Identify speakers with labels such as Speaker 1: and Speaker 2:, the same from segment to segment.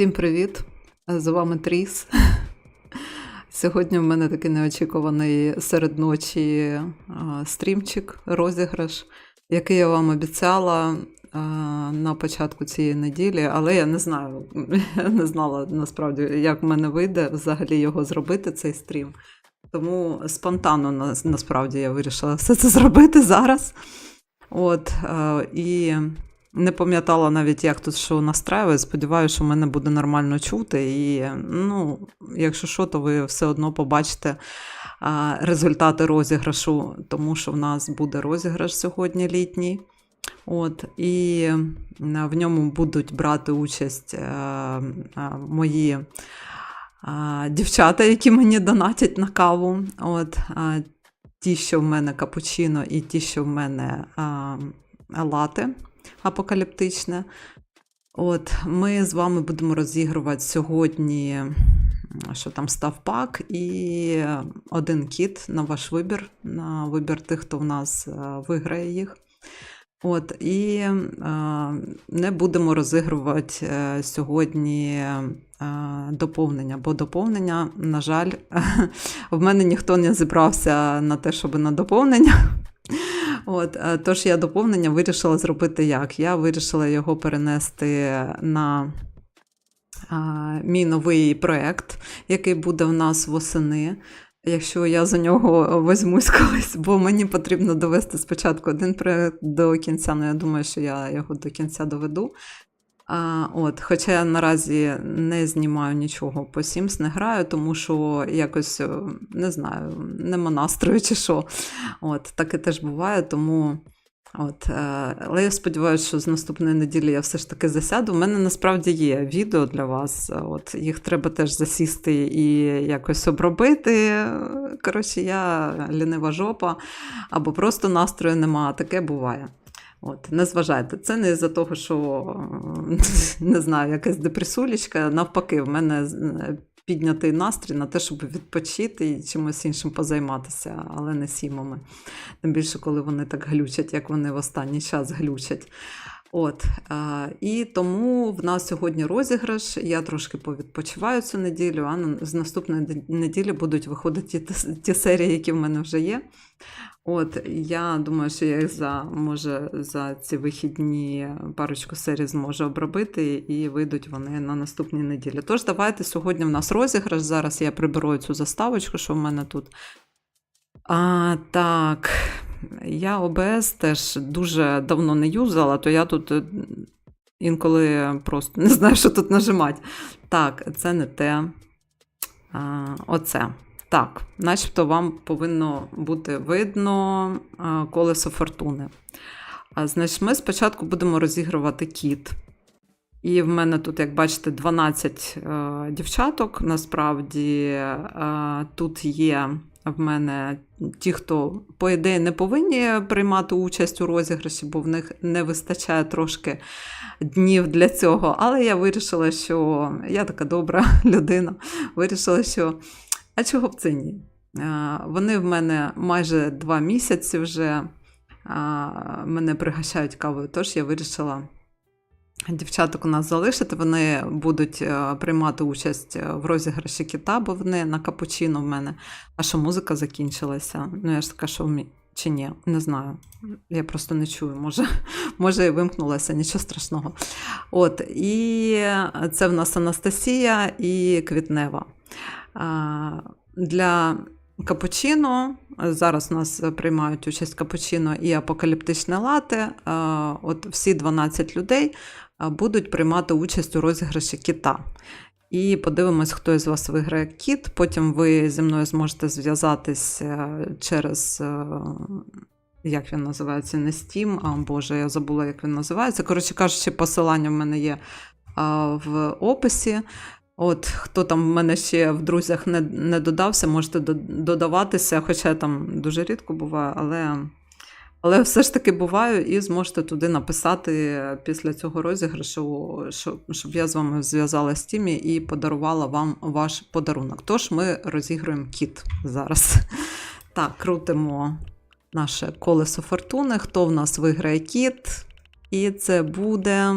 Speaker 1: Всім привіт! З вами Тріс. Сьогодні в мене такий неочікуваний серед ночі стрімчик, розіграш, який я вам обіцяла на початку цієї неділі, але я не знаю, я не знала насправді, як в мене вийде взагалі його зробити, цей стрім. Тому спонтанно насправді я вирішила все це зробити зараз. От, і не пам'ятала навіть, як тут що настраює. Сподіваюся, що мене буде нормально чути. І ну, якщо що, то ви все одно побачите результати розіграшу, тому що в нас буде розіграш сьогодні літній. От, і в ньому будуть брати участь е, е, мої дівчата, які мені донатять на каву. От, ті, що в мене капучино, і ті, що в мене а, лате апокаліптичне. От, ми з вами будемо розігрувати сьогодні, що там став пак, і один кіт на ваш вибір, на вибір тих, хто в нас е, виграє їх. От, і е, не будемо розігрувати е, сьогодні е, доповнення, бо доповнення, на жаль, в мене ніхто не зібрався на те, щоб на доповнення. От, е, тож я доповнення вирішила зробити як? Я вирішила його перенести на мій новий проєкт, який буде в нас восени. Якщо я за нього візьмусь колись, бо мені потрібно довести спочатку один проєкт до кінця, але я думаю, що я його до кінця доведу. От, хоча я наразі не знімаю нічого по Sims, не граю, тому що якось е, не знаю, нема настрою чи що. От, таке теж буває, тому. От, е, але я сподіваюся, що з наступної неділі я все ж таки засяду. У мене насправді є відео для вас. От, їх треба теж засісти і якось обробити. Коротше, я лінива жопа, або просто настрою нема. Таке буває. От, не зважайте, це не з-за того, що е, не знаю, якась депресулічка. Навпаки, в мене е, піднятий настрій на те, щоб відпочити і чимось іншим позайматися, але не сімами. Тим більше, коли вони так глючать, як вони в останній час глючать. От, і тому в нас сьогодні розіграш. Я трошки повідпочиваю цю неділю, а з наступної неділі будуть виходити ті, ті серії, які в мене вже є. От, я думаю, що я їх за, може, за ці вихідні парочку серій зможу обробити, і вийдуть вони на наступній неділі. Тож, давайте сьогодні в нас розіграш. Зараз я приберу цю заставочку, що в мене тут. А, так, я ОБС теж дуже давно не юзала, то я тут е, інколи просто не знаю, що тут нажимати. Так, це не те. А, оце. Так, начебто вам повинно бути видно колесо фортуни. А, значить, ми спочатку будемо розігрувати кіт. І в мене тут, як бачите, 12 е, дівчаток. Насправді е, тут є в мене ті, хто, по ідеї, не повинні приймати участь у розіграші, бо в них не вистачає трошки днів для цього. Але я вирішила, що я така добра людина, вирішила, що а чого б це ні? Вони в мене майже два місяці вже мене пригощають кавою, тож я вирішила дівчаток у нас залишити. Вони будуть е, приймати участь е, в розіграші кита, бо вони на капучино в мене. А що музика закінчилася? Ну, я ж така, що вмі- чи ні, не знаю. Я просто не чую. Може, може і вимкнулася, нічого страшного. От, і це в нас Анастасія і Квітнева. Для капучино зараз у нас приймають участь капучино і апокаліптичне лате. От всі 12 людей будуть приймати участь у розіграші кіта. І подивимось, хто із вас виграє кіт. Потім ви зі мною зможете зв'язатись е, через. е, Як він називається? Не Steam, а Боже, я забула, як він називається. Коротше кажучи, посилання в мене є а, в описі. От хто там в мене ще в друзях не, не додався, можете додаватися, хоча я там дуже рідко буваю, але, але все ж таки буваю, і зможете туди написати після цього розіграшу, щоб, я з вами зв'язала з тімі і подарувала вам ваш подарунок. Тож ми розігруємо кіт зараз. Так, крутимо наше колесо фортуни. Хто в нас виграє кіт? І це буде.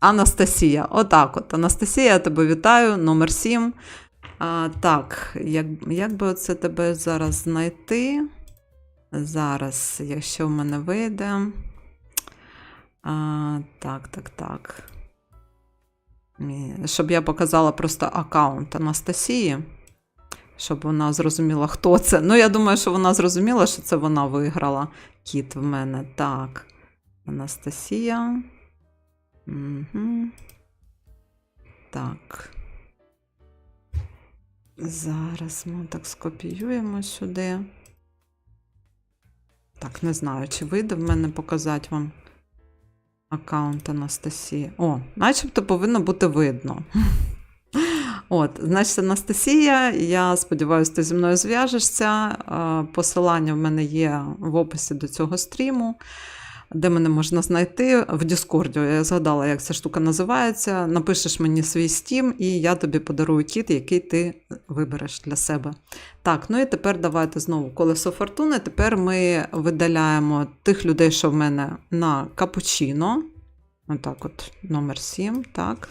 Speaker 1: Анастасія. Отак от. Анастасія, я тебе вітаю, номер 7. А, так, як, як би це тебе зараз знайти? Зараз, якщо в мене вийде. А, так, так, так. Щоб я показала просто аккаунт Анастасії, щоб вона зрозуміла, хто це. Ну, я думаю, що вона зрозуміла, що це вона виграла кіт в мене. Так. Анастасія. Угу. Так. Зараз ми так скопіюємо сюди. Так, не знаю, чи вийде в мене показати вам аккаунт Анастасії. О, начебто повинно бути видно. От, значить, Анастасія, я сподіваюся, ти зі мною зв'яжешся. Посилання в мене є в описі до цього стріму, де мене можна знайти в Діскорді. Я згадала, як ця штука називається. Напишеш мені свій Steam, і я тобі подарую кіт, який ти вибереш для себе. Так, ну і тепер давайте знову колесо фортуни. Тепер ми видаляємо тих людей, що в мене на капучино. Отак, от, номер 7, так.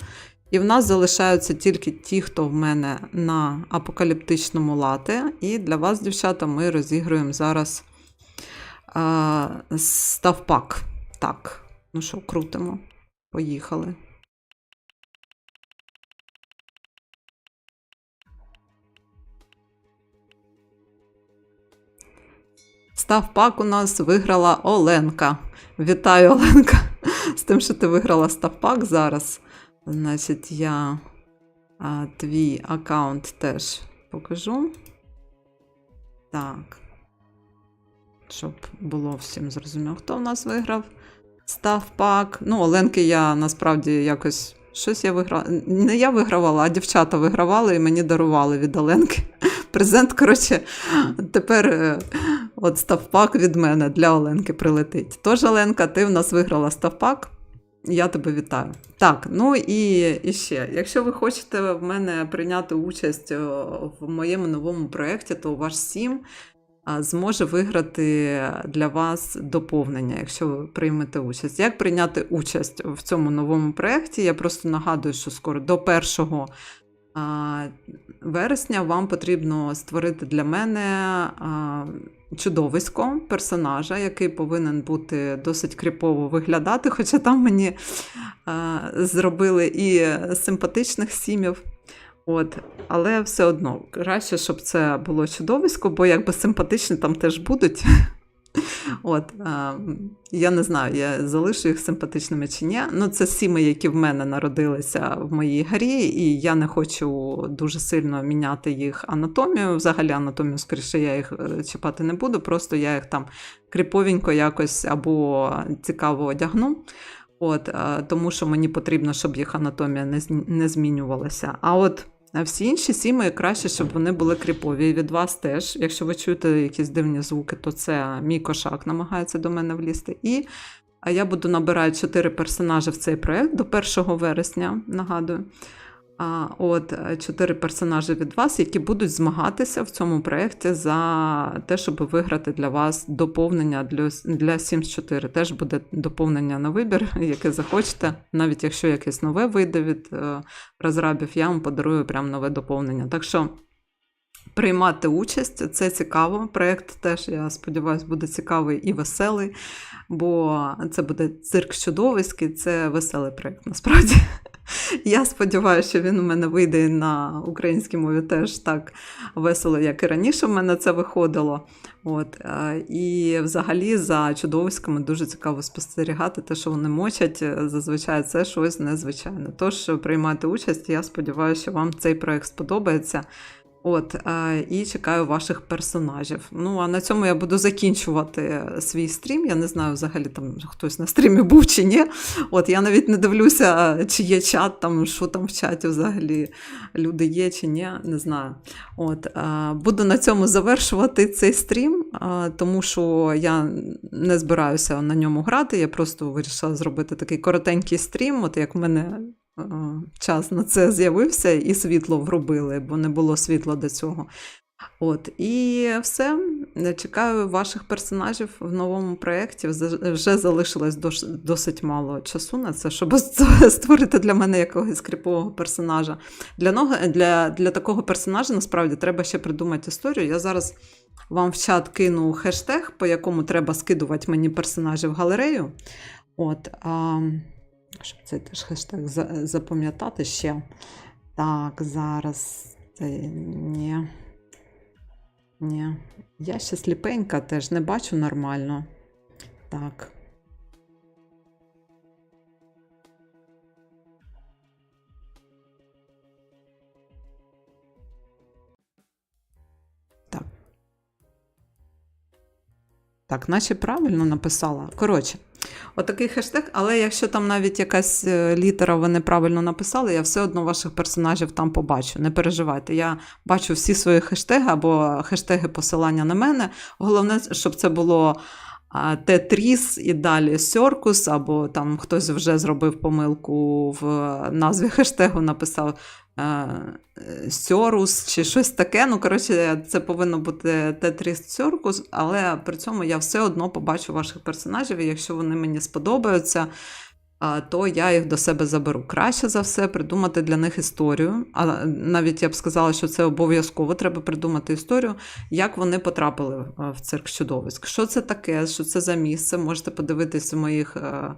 Speaker 1: І в нас залишаються тільки ті, хто в мене на апокаліптичному лате. І для вас, дівчата, ми розігруємо зараз а, ставпак. Так, ну що, крутимо. Поїхали. Ставпак у нас виграла Оленка. Вітаю, Оленка, з тим, що ти виграла ставпак зараз. Значить, я а, твій аккаунт теж покажу. Так. Щоб було всім зрозуміло, хто в нас виграв. Став пак. Ну, Оленки я насправді якось щось я виграла. Не я вигравала, а дівчата вигравали і мені дарували від Оленки. Презент, коротше, тепер е, от ставпак від мене для Оленки прилетить. Тож, Оленка, ти в нас виграла ставпак. Я тебе вітаю. Так, ну і, і ще, якщо ви хочете в мене прийняти участь е, в моєму новому проєкті, то ваш Сім зможе виграти для вас доповнення, якщо ви приймете участь. Як прийняти участь в цьому новому проєкті? Я просто нагадую, що скоро до 1 вересня вам потрібно створити для мене чудовисько персонажа, який повинен бути досить кріпово виглядати, хоча там мені зробили і симпатичних сімів. От, але все одно краще, щоб це було чудовисько, бо якби симпатичні там теж будуть. От, а, я не знаю, я залишу їх симпатичними чи ні. Ну, це сіми, які в мене народилися в моїй грі, і я не хочу дуже сильно міняти їх анатомію. Взагалі, анатомію, скоріше, я їх е, чіпати не буду, просто я їх там кріповенько якось або цікаво одягну. От, Тому що мені потрібно, щоб їх анатомія не змінювалася. А от а всі інші сіми краще, щоб вони були кріпові. І від вас теж. Якщо ви чуєте якісь дивні звуки, то це мій кошак намагається до мене влізти. І я буду набирати 4 персонажі в цей проект до 1 вересня, нагадую. От е, чотири персонажі від вас, які будуть змагатися в цьому проєкті за те, щоб виграти для вас доповнення для, для Sims 4. Теж буде доповнення на вибір, яке захочете. Навіть якщо якесь нове вийде від е, розрабів, я вам подарую прям нове доповнення. Так що приймати участь це цікаво. Проєкт теж, я сподіваюся, буде цікавий і веселий, бо це буде цирк чудовиський, це веселий проєкт насправді. Я сподіваюся, що він у мене вийде на українській мові теж так весело, як і раніше в мене це виходило. От, е, і взагалі за чудовиськами дуже цікаво спостерігати те, що вони мочать. е, Зазвичай це щось незвичайне. Тож приймайте участь. Я сподіваюся, що вам цей проект сподобається. От, е, і чекаю ваших персонажів. Ну, а на цьому я буду закінчувати свій стрім. Я не знаю, взагалі там хтось на стрімі був чи ні. От я навіть не дивлюся, чи є чат, там, що там в чаті взагалі люди є чи ні, не знаю. От, е, буду на цьому завершувати цей стрім, е, тому що я не збираюся на ньому грати. Я просто вирішила зробити такий коротенький стрім, от як в мене. Е, Час на це з'явився і світло вробили, бо не було світла до цього. От, і все. Чекаю ваших персонажів в новому проєкті. Вже- залишилось досить мало часу на це, щоб створити для мене якогось кріпового персонажа. Для, для, для такого персонажа насправді треба ще придумати історію. Я зараз вам в чат кину хештег, по якому треба скидувати мені персонажів в галерею. От, а, щоб цей теж хештег запам'ятати ще. Так, зараз. Це, ні. Ні. Я ще сліпенька теж не бачу нормально. Так. Так. Наче правильно написала. Коротше, отакий хештег, але якщо там навіть якась е, літера ви неправильно написали, я все одно ваших персонажів там побачу. Не переживайте. Я бачу всі свої хештеги або хештеги посилання на мене. Головне, щоб це було Тетріс і далі Сьоркус, або там хтось вже зробив помилку в назві хештегу, написав е, Сьорус чи щось таке. Ну, коротше, це повинно бути Тетріс Сьоркус, але при цьому я все одно побачу ваших персонажів, і якщо вони мені сподобаються. То я їх до себе заберу. Краще за все придумати для них історію. А навіть я б сказала, що це обов'язково треба придумати історію, як вони потрапили е, в цирк чудовиськ. Що це таке, що це за місце? Можете подивитись у моїх е,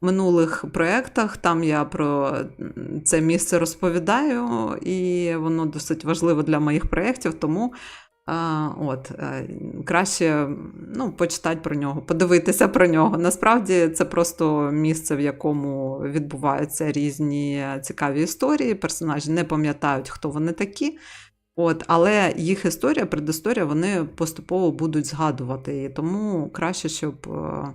Speaker 1: минулих проєктах. Там я про це місце розповідаю, і воно досить важливо для моїх проєктів. Тому от, е, краще ну, почитати про нього, подивитися про нього. Насправді це просто місце, в якому відбуваються різні цікаві історії. Персонажі не пам'ятають, хто вони такі. От, але їх історія, предісторія, вони поступово будуть згадувати. І тому краще, щоб е,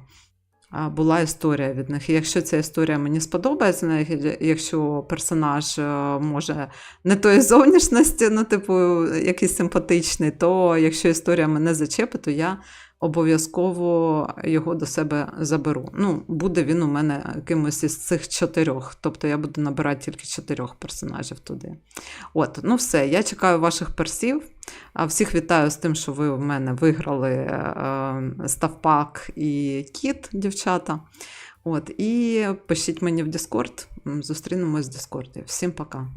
Speaker 1: була історія від них. І якщо ця історія мені сподобається, якщо персонаж е, може не тої зовнішності, ну, типу, якийсь симпатичний, то якщо історія мене зачепить, то я обов'язково його до себе заберу. Ну, буде він у мене кимось із цих чотирьох. Тобто я буду набирати тільки чотирьох персонажів туди. От, ну все, я чекаю ваших персів. Всіх вітаю з тим, що ви в мене виграли е, Ставпак і Кіт, дівчата. От, і пишіть мені в Discord. Зустрінемось в Discord. Всім пока.